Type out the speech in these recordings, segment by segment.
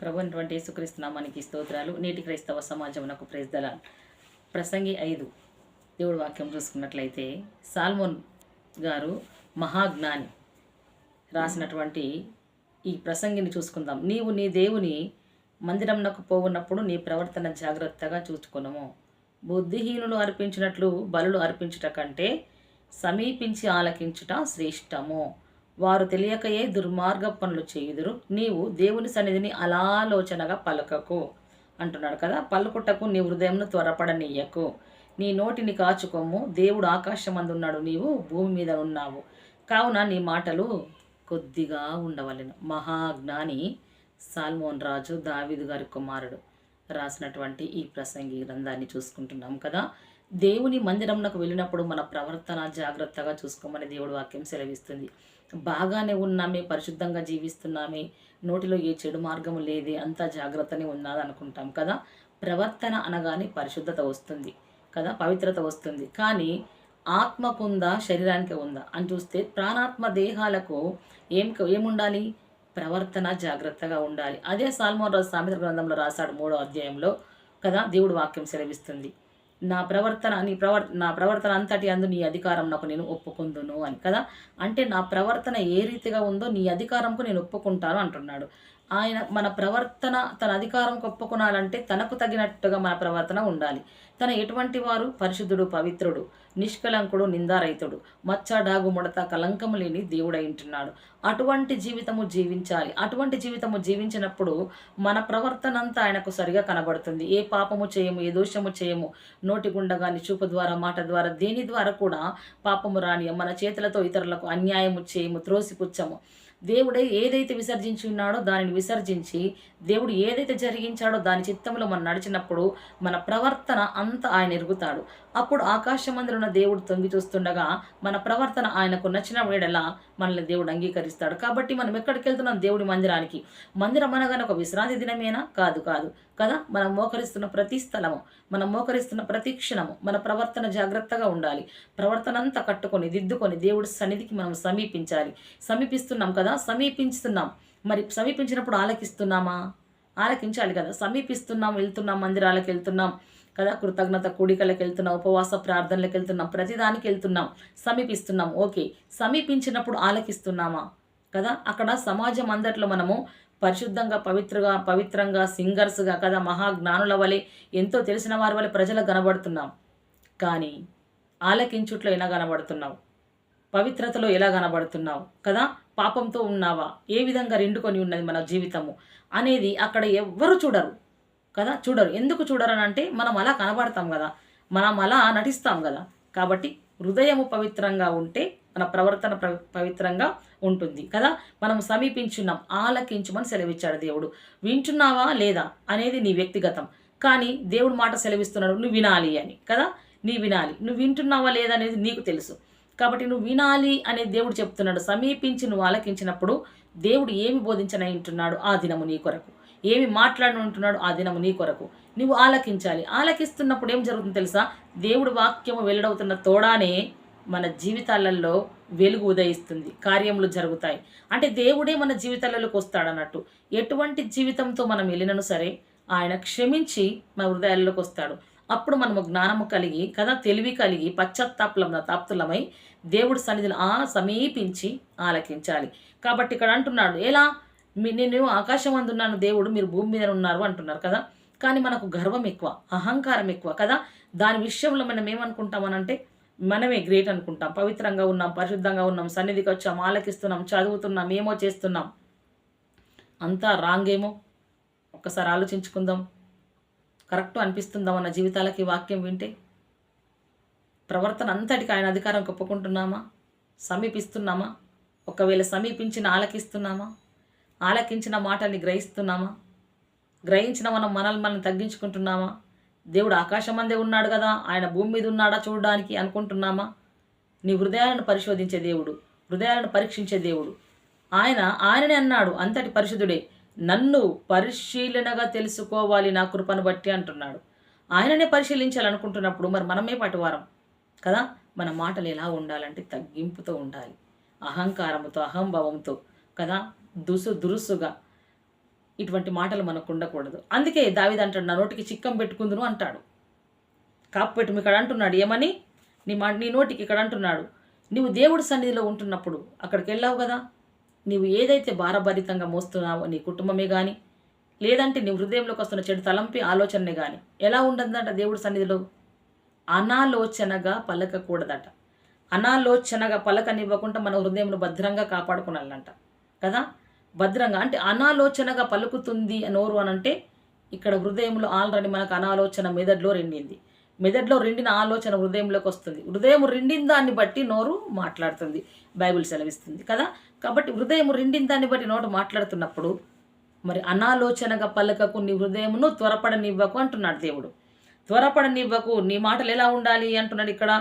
ప్రభు అటువంటి యేసుక్రీస్తునామానికి స్తోత్రాలు. నేటి క్రైస్తవ సమాజమునకు ప్రేజ్దల ప్రసంగి ఐదు దేవుడు వాక్యం చూసుకున్నట్లయితే సాల్మోన్ గారు మహాజ్ఞాని రాసినటువంటి ఈ ప్రసంగిని చూసుకుందాం. నీవు నీ దేవుని మందిరంనకు పోవున్నప్పుడు నీ ప్రవర్తన జాగ్రత్తగా చూసుకునము బుద్ధిహీనులు అర్పించినట్లు బలులు అర్పించుట కంటే సమీపించి ఆలకించుట శ్రేష్టము. వారు తెలియకయే దుర్మార్గ పనులు చేయుదురు. నీవు దేవుని సన్నిధిని అలాలోచనగా పలకకు అంటున్నాడు కదా. పలుకుటకు నీ హృదయంను త్వరపడనీయకు. నీ నోటిని కాచుకోము దేవుడు ఆకాశమందున్నాడు నీవు భూమి మీద ఉన్నావు. కావున నీ మాటలు కొద్దిగా ఉండవలెను. మహాజ్ఞాని సాల్మోన్ రాజు దావీదు గారి కుమారుడు రాసినటువంటి ఈ ప్రసంగి గ్రంథాన్ని చూసుకుంటున్నాం కదా. దేవుని మందిరంనకు వెళ్ళినప్పుడు మన ప్రవర్తన జాగ్రత్తగా చూసుకోమని దేవుడు వాక్యం సెలవిస్తుంది. బాగానే ఉన్నామే పరిశుద్ధంగా జీవిస్తున్నామే. నోటిలో ఏ చెడు మార్గము లేదే అంత జాగ్రత్తనే ఉన్నది అనుకుంటాం కదా? ప్రవర్తన అనగానే పరిశుద్ధత వస్తుంది కదా? పవిత్రత వస్తుంది. కానీ ఆత్మకుందా శరీరానికి ఉందా? అని చూస్తే ప్రాణాత్మ దేహాలకు ఏం ఏముండాలి? ప్రవర్తన జాగ్రత్తగా ఉండాలి. అదే సాల్మోన్ రాజు సామెత గ్రంథంలో రాశాడు మూడో అధ్యాయంలో కదా? దేవుడు వాక్యం సెలవిస్తుంది. నా ప్రవర్తన నీ ప్రవర్ నా ప్రవర్తన అంతటి అందు నీ అధికారం నాకు నేను ఒప్పుకుందును అని కదా? అంటే నా ప్రవర్తన ఏ రీతిగా ఉందో నీ అధికారంకు నేను ఒప్పుకుంటాను అంటున్నాడు. ఆయన మన ప్రవర్తన తన అధికారం ఒప్పుకునాలంటే తనకు తగినట్టుగా మన ప్రవర్తన ఉండాలి. తన ఎటువంటి వారు? పరిశుద్ధుడు పవిత్రుడు నిష్కలంకుడు నిందారహితుడు మచ్చ డాగు ముడత కలంకము లేని దేవుడైంటున్నాడు అటువంటి జీవితము జీవించాలి. అటువంటి జీవితము జీవించినప్పుడు మన ప్రవర్తన అంతా ఆయనకు సరిగా కనబడుతుంది. ఏ పాపము చేయము ఏ దోషము చేయము నోటి గుండగాని చూపు ద్వారా మాట ద్వారా దేని ద్వారా కూడా పాపము రాని మన చేతులతో ఇతరులకు అన్యాయము చేయము త్రోసిపుచ్చము. దేవుడే ఏదైతే విసర్జించి ఉన్నాడో దానిని విసర్జించి దేవుడు ఏదైతే జరిగించాడో దాని చిత్తంలో మనం నడిచినప్పుడు మన ప్రవర్తన అంతా ఆయన ఎరుగుతాడు. అప్పుడు ఆకాశమందులున్న దేవుడు తొంగి చూస్తుండగా మన ప్రవర్తన ఆయనకు నచ్చిన వేడలా మనల్ని దేవుడు అంగీకరిస్తాడు. కాబట్టి మనం ఎక్కడికి వెళ్తున్నాం దేవుడి మందిరానికి? మందిరం అనగానే ఒక విశ్రాంతి దినమేనా? కాదు కాదు. కదా? మనం మోకరిస్తున్న ప్రతి స్థలము మనం మోకరిస్తున్న ప్రతి క్షణము మన ప్రవర్తన జాగ్రత్తగా ఉండాలి. ప్రవర్తన అంతా కట్టుకొని దిద్దుకొని దేవుడి సన్నిధికి మనం సమీపించాలి. సమీపిస్తున్నాం కదా? సమీపించుతున్నాం. మరి సమీపించినప్పుడు ఆలకిస్తున్నామా? ఆలకించాలి కదా? సమీపిస్తున్నాం వెళ్తున్నాం మందిరాలకు వెళ్తున్నాం కదా? కృతజ్ఞత కూడికలకు వెళ్తున్నాం ఉపవాస ప్రార్థనలకు వెళ్తున్నాం ప్రతిదానికి వెళ్తున్నాం సమీపిస్తున్నాం. ఓకే. సమీపించినప్పుడు ఆలకిస్తున్నామా? కదా? అక్కడ సమాజం అందరిలో మనము పరిశుద్ధంగా పవిత్రగా పవిత్రంగా సింగర్స్గా కదా? మహాజ్ఞానుల వలె ఎంతో తెలిసిన వారి వలె ప్రజలకు కనబడుతున్నాం. కానీ ఆలకించుట్లో ఎలా కనబడుతున్నావు? పవిత్రతలో ఎలా కనబడుతున్నావు? కదా? పాపంతో ఉన్నావా? ఏ విధంగా రెండుకొని ఉన్నది మన జీవితము? అనేది అక్కడ ఎవ్వరు చూడరు. కదా? చూడరు. ఎందుకు చూడరు అంటే మనం అలా కనబడతాం కదా? మనం అలా నటిస్తాం కదా? కాబట్టి హృదయము పవిత్రంగా ఉంటే మన ప్రవర్తన పవిత్రంగా ఉంటుంది కదా? మనం సమీపించున్నాం ఆలకించుమని సెలవిచ్చాడు దేవుడు. వింటున్నావా లేదా అనేది నీ వ్యక్తిగతం. కానీ దేవుడు మాట సెలవిస్తున్నాడు నువ్వు వినాలి అని కదా? నీ వినాలి. నువ్వు వింటున్నావా లేదా అనేది నీకు తెలుసు. కాబట్టి నువ్వు వినాలి అనే దేవుడు చెప్తున్నాడు. సమీపించి నువ్వు ఆలకించినప్పుడు దేవుడు ఏమి బోధించనై ఉంటున్నాడు ఆ దినము నీ కొరకు. ఏమి మాట్లాడుంటున్నాడు ఆ దినము నీ కొరకు. నువ్వు ఆలకించాలి. ఆలకిస్తున్నప్పుడు ఏం జరుగుతుంది తెలుసా? దేవుడు వాక్యము వెల్లడవుతున్న తోడానే మన జీవితాలలో వెలుగు ఉదయిస్తుంది. కార్యములు జరుగుతాయి. అంటే దేవుడే మన జీవితాలలోకి వస్తాడన్నట్టు. ఎటువంటి జీవితంతో మనం వెళ్ళినను సరే ఆయన క్షమించి మన హృదయాల్లోకి వస్తాడు. అప్పుడు మనము జ్ఞానము కలిగి కదా తెలివి కలిగి పశ్చాత్తాపులం తాప్తులమై దేవుడి సన్నిధిని ఆ సమీపించి ఆలకించాలి. కాబట్టి ఇక్కడ అంటున్నాడు ఎలా? నేను ఆకాశం అందున్నాను దేవుడు మీరు భూమి మీద ఉన్నారు అంటున్నారు కదా? కానీ మనకు గర్వం ఎక్కువ అహంకారం ఎక్కువ కదా? దాని విషయంలో మనం ఏమనుకుంటామనంటే మనమే గ్రేట్ అనుకుంటాం. పవిత్రంగా ఉన్నాం పరిశుద్ధంగా ఉన్నాం సన్నిధికి వచ్చాం ఆలకిస్తున్నాం చదువుతున్నాం ఏమో చేస్తున్నాం. అంతా రాంగ్ ఏమో? ఒక్కసారి ఆలోచించుకుందాం. కరెక్ట్ అనిపిస్తుందా మన జీవితాలకి వాక్యం వింటే? ప్రవర్తన అంతటికి ఆయన అధికారం కప్పుకుంటున్నామా? సమీపిస్తున్నామా? ఒకవేళ సమీపించిన ఆలకిస్తున్నామా? ఆలకించిన మాటల్ని గ్రహిస్తున్నామా? గ్రహించిన మనం మనల్ని మనం తగ్గించుకుంటున్నామా? దేవుడు ఆకాశమందే ఉన్నాడు కదా ఆయన భూమి మీద ఉన్నాడా చూడడానికి అనుకుంటున్నామా? నీ హృదయాలను పరిశోధించే దేవుడు హృదయాలను పరీక్షించే దేవుడు. ఆయన ఆయననే అన్నాడు అంతటి పరిశుద్ధుడే. నన్ను పరిశీలనగా తెలుసుకోవాలి నా కృపను బట్టి అంటున్నాడు. ఆయననే పరిశీలించాలనుకుంటున్నప్పుడు మరి మనమే పటువారం కదా? మన మాటలు ఎలా ఉండాలంటే తగ్గింపుతో ఉండాలి. అహంకారముతో అహంభావంతో కదా? దుసు దురుసుగా ఇటువంటి మాటలు మనకు ఉండకూడదు. అందుకే దావిది అంటాడు నా నోటికి చిక్కం పెట్టుకుందును అంటాడు. కాపుపెట్టు ఇక్కడ అంటున్నాడు ఏమని? నీ మా నీ నోటికి ఇక్కడ అంటున్నాడు. నువ్వు దేవుడి సన్నిధిలో ఉంటున్నప్పుడు అక్కడికి వెళ్ళావు కదా? నీవు ఏదైతే భారభరితంగా మోస్తున్నావో నీ కుటుంబమే కానీ లేదంటే నీ హృదయంలోకి వస్తున్న చెడు తలంపి ఆలోచననే కానీ ఎలా ఉండదంట దేవుడి సన్నిధిలో? అనాలోచనగా పలకకూడదట. అనాలోచనగా పలకనివ్వకుండా మన హృదయంలో భద్రంగా కాపాడుకునాలంట. కదా? భద్రంగా అంటే అనాలోచనగా పలుకుతుంది నోరు అని అంటే ఇక్కడ హృదయంలో ఆల్రెడీ మనకు అనాలోచన మెదడులో రెండింది. మెదడులో రెండిన ఆలోచన హృదయంలోకి వస్తుంది. హృదయం రెండిన దాన్ని బట్టి నోరు మాట్లాడుతుంది బైబిల్ సెలవిస్తుంది కదా? కాబట్టి హృదయం రెండిన దాన్ని బట్టి నోటు మాట్లాడుతున్నప్పుడు మరి అనాలోచనగా పలకకు నీ హృదయమును త్వరపడనివ్వకు అంటున్నాడు దేవుడు. త్వరపడనివ్వకు నీ మాటలు ఎలా ఉండాలి అంటున్నాడు ఇక్కడ?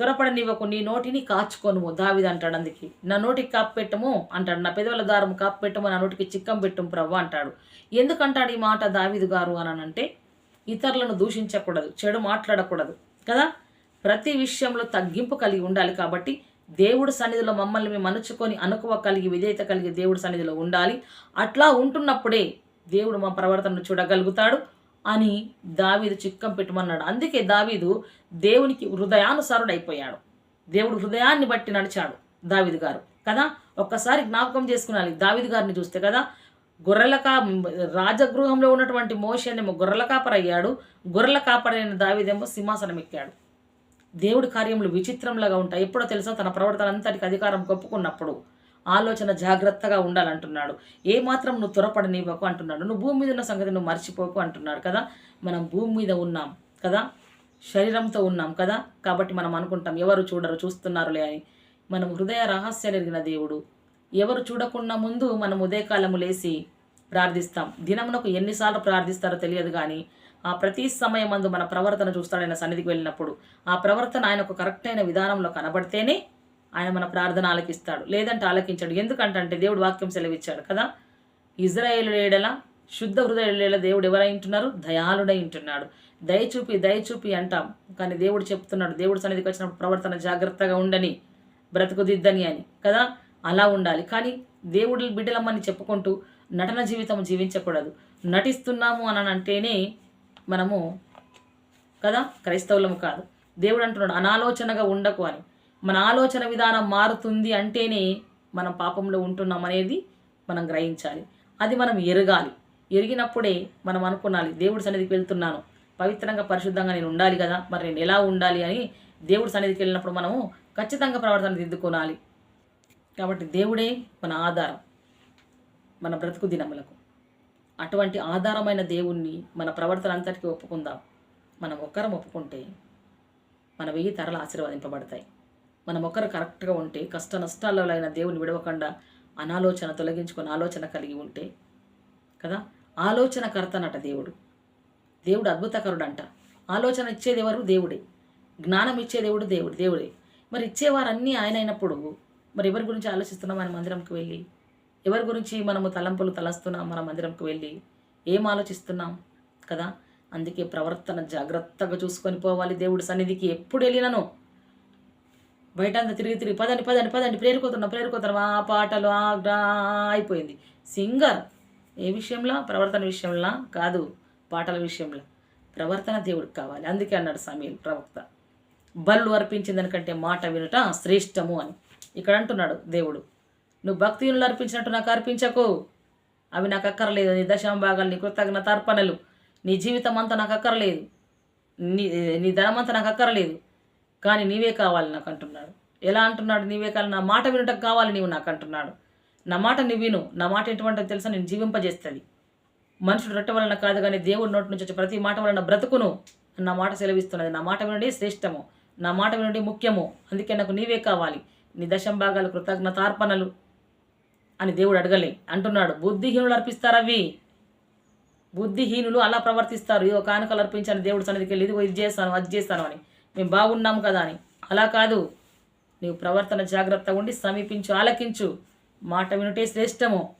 త్వరపడనివ్వకు నీ నోటిని కాచుకోను దావిది అంటాడు అందుకి. నా నోటికి కాపు పెట్టము అంటాడు. నా పెదవుల దారం కాపు పెట్టము నా నోటికి చిక్కం పెట్టము ప్రవ్వ అంటాడు. ఎందుకంటాడు ఈ మాట దావిదు గారు అని అంటే ఇతరులను దూషించకూడదు చెడు మాట్లాడకూడదు కదా? ప్రతి విషయంలో తగ్గింపు కలిగి ఉండాలి కాబట్టి దేవుడి సన్నిధిలో మమ్మల్ని మేము అనుచుకొని అనుకువ కలిగి విధేయత కలిగి దేవుడి సన్నిధిలో ఉండాలి. అట్లా ఉంటున్నప్పుడే దేవుడు మా ప్రవర్తనను చూడగలుగుతాడు. అని దావీదు చిక్కం పెట్టమన్నాడు అందుకే దావీదు దేవునికి హృదయానుసారుడు అయిపోయాడు దేవుడు హృదయాన్ని బట్టి నడిచాడు దావీదు గారు. కదా? ఒక్కసారి జ్ఞాపకం చేసుకునాలి. దావీదు గారిని చూస్తే కదా? గొర్రెల కా రాజగృహంలో ఉన్నటువంటి మోషనేమో గొర్రెల కాపరయ్యాడు. గొర్రెల కాపరైన దావీదేమో సింహాసనం ఎక్కాడు. దేవుడి కార్యములు విచిత్రంలాగా ఉంటాయి. ఎప్పుడో తెలుసా? తన ప్రవర్తన అంతటికి అధికారం కొప్పుకున్నప్పుడు. ఆలోచన జాగ్రత్తగా ఉండాలంటున్నాడు. ఏ మాత్రం నువ్వు త్వరపడనివ్వకు అంటున్నాడు. నువ్వు భూమి మీద ఉన్న సంగతి నువ్వు మర్చిపోకు అంటున్నాడు కదా. మనం భూమి మీద ఉన్నాం కదా. శరీరంతో ఉన్నాం కదా. కాబట్టి మనం అనుకుంటాం ఎవరు చూడరు చూస్తున్నారులే అని. మనం హృదయ రహస్యాలు ఎరిగిన దేవుడు. ఎవరు చూడకుండా ముందు మనం ఉదయకాలము లేచి ప్రార్థిస్తాం. దినమునకు ఎన్నిసార్లు ప్రార్థిస్తారో తెలియదు కానీ ఆ ప్రతి సమయమందు మన ప్రవర్తన చూస్తాడు ఆయన సన్నిధికి వెళ్ళినప్పుడు ఆ ప్రవర్తన ఆయనకు కరెక్ట్ అయిన విధానంలో కనబడితేనే ఆయన మన ప్రార్థన ఆలకిస్తాడు లేదంటే ఆలకించాడు. ఎందుకంటే దేవుడు వాక్యం సెలవిచ్చాడు కదా ఇజ్రాయేలు ఏడల శుద్ధ హృదయుల దేవుడు ఎవరై ఉంటున్నారు? దయాళుడై ఉంటున్నాడు. దయచూపి దయచూపి అంటాం. కానీ దేవుడు చెప్తున్నాడు దేవుడు సన్నిధికి వచ్చినప్పుడు ప్రవర్తన జాగ్రత్తగా ఉండని బ్రతుకుదిద్దని అని కదా? అలా ఉండాలి. కానీ దేవుడి బిడ్డలమ్మని చెప్పుకుంటూ నటన జీవితం జీవించకూడదు. నటిస్తున్నాము అని అంటేనే మనము కదా క్రైస్తవులము కాదు. దేవుడు అంటున్నాడు అనాలోచనగా ఉండకు అని. మన ఆలోచన విధానం మారుతుంది అంటేనే మనం పాపంలో ఉంటున్నాం అనేది మనం గ్రహించాలి. అది మనం ఎరగాలి. ఎరిగినప్పుడే మనం అనుకున్నాలి దేవుడి సన్నిధికి వెళ్తున్నాను. పవిత్రంగా పరిశుద్ధంగా నేను ఉండాలి కదా మరి నేను ఎలా ఉండాలి అని దేవుడి సన్నిధికి వెళ్ళినప్పుడు మనము ఖచ్చితంగా ప్రవర్తన దిద్దుకోనాలి. కాబట్టి దేవుడే మన ఆధారం మన బ్రతుకు దినములకు. అటువంటి ఆధారమైన దేవుణ్ణి మన ప్రవర్తన అంతటికి ఒప్పుకుందాం. మనం ఒక్కరం ఒప్పుకుంటే మన వెయ్యి తరలు ఆశీర్వదింపబడతాయి. మనం ఒక్కరు కరెక్ట్గా ఉంటే కష్ట నష్టాలలో అయిన దేవుని విడవకుండా అనాలోచన తొలగించుకొని ఆలోచన కలిగి ఉంటే కదా? ఆలోచన కర్తనట దేవుడు. దేవుడు అద్భుతకరుడు అంట ఆలోచన ఇచ్చేది ఎవరు? దేవుడే. జ్ఞానం ఇచ్చే దేవుడు దేవుడు. దేవుడే. మరి ఇచ్చేవారన్నీ ఆయన అయినప్పుడు మరి ఎవరి గురించి ఆలోచిస్తున్నాం మన మందిరంకి వెళ్ళి? ఎవరి గురించి మనము తలంపులు తలస్తున్నాం మన మందిరంకి వెళ్ళి? ఏం ఆలోచిస్తున్నాం కదా? అందుకే ప్రవర్తన జాగ్రత్తగా చూసుకొని పోవాలి దేవుడి సన్నిధికి ఎప్పుడు వెళ్ళినను. బయట అంతా తిరిగి తిరిగి పదండి పదండి పదండి ప్రేరుకోతున్నాం ప్రేరుకోతున్నాం ఆ పాటలు ఆ అయిపోయింది. సింగర్ ఏ విషయంలో? ప్రవర్తన విషయంలో కాదు పాటల విషయంలో. ప్రవర్తన దేవుడికి కావాలి. అందుకే అన్నాడు సమీల్ ప్రవక్త. బళ్ళు అర్పించిన దానికంటే మాట వినుట శ్రేష్టము అని. ఇక్కడ అంటున్నాడు దేవుడు. నువ్వు భక్తియులు అర్పించినట్టు నాకు అర్పించకు. అవి నాకు అక్కర్లేదు. నీ దశాంభాగాలు నీ కృతజ్ఞత అర్పణలు నీ జీవితం అంతా నాకు అక్కర్లేదు. నీ నీ ధనమంతా నాకు అక్కర్లేదు. కానీ నీవే కావాలి నాకు అంటున్నాడు ఎలా అంటున్నాడు? నీవే కావాలి. నా మాట వినటం కావాలి నీవు నాకు అంటున్నాడు నా మాట నువ్వు విను. నా మాట ఎటువంటిదో తెలుసా? నేను జీవింపజేస్తుంది. మనుషుడు రొట్టె వలన కాదు కానీ దేవుడి నోటి నుంచి వచ్చే ప్రతి మాట వలన బ్రతుకును. నా మాట సెలవిస్తున్నది. నా మాట వినడే శ్రేష్టము. నా మాట వినడే ముఖ్యము. అందుకే నాకు నీవే కావాలి. నీ దశం భాగాలు కృతజ్ఞతార్పణలు అని దేవుడు అడగలే. అంటున్నాడు బుద్ధిహీనులు అర్పిస్తారు అవి. బుద్ధిహీనులు అలా ప్రవర్తిస్తారు. ఇదో కానుకలు అర్పించాను దేవుడు సన్నిధికి వెళ్ళి ఇదిగో ఇది చేస్తాను అది చేస్తాను అని. మేము బాగున్నాము కదా అని. అలా కాదు. నీవు ప్రవర్తన జాగ్రత్తగా ఉండి సమీపించు ఆలకించు. మాట వినుటే శ్రేష్టము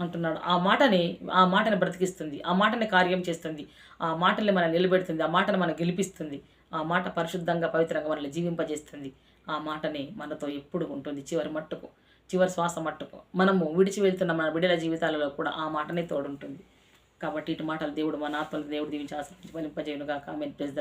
అంటున్నాడు. ఆ మాటని ఆ మాటని బ్రతికిస్తుంది. ఆ మాటని కార్యం చేస్తుంది. ఆ మాటని మనం నిలబెడుతుంది. ఆ మాటను మనం గెలిపిస్తుంది. ఆ మాట పరిశుద్ధంగా పవిత్రంగా మనల్ని జీవింపజేస్తుంది. ఆ మాటని మనతో ఎప్పుడు ఉంటుంది? చివరి మట్టుకు చివరి శ్వాస మట్టుకు. మనము విడిచి వెళ్తున్న మన బిడ్డల జీవితాలలో కూడా ఆ మాటనే తోడుంటుంది. కాబట్టి ఇటు మాటలు దేవుడు మన ఆత్మలు దేవుడు దీవించి ఆశ్రయించి ఫలింపజేయునుగా కామెంట్ ప్రెస్